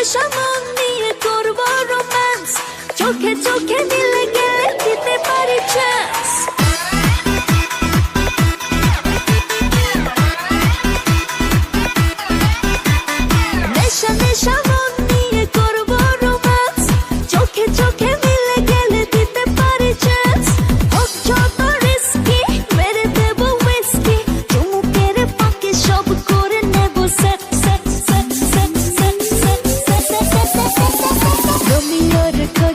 为什么？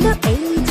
the age